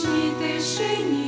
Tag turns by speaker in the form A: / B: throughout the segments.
A: вічній тишині.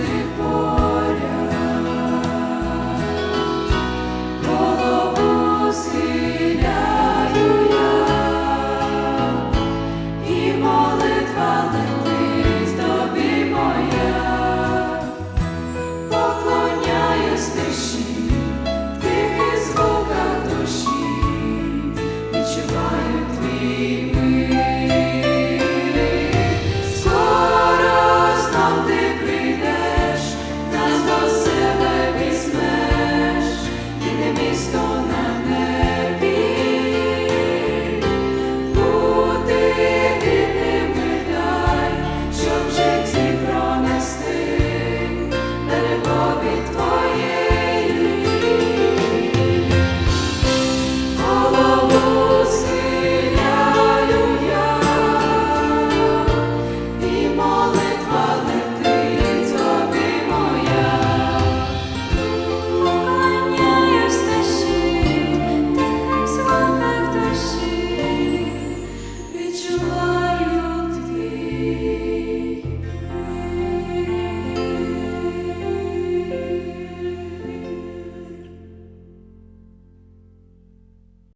A: depois.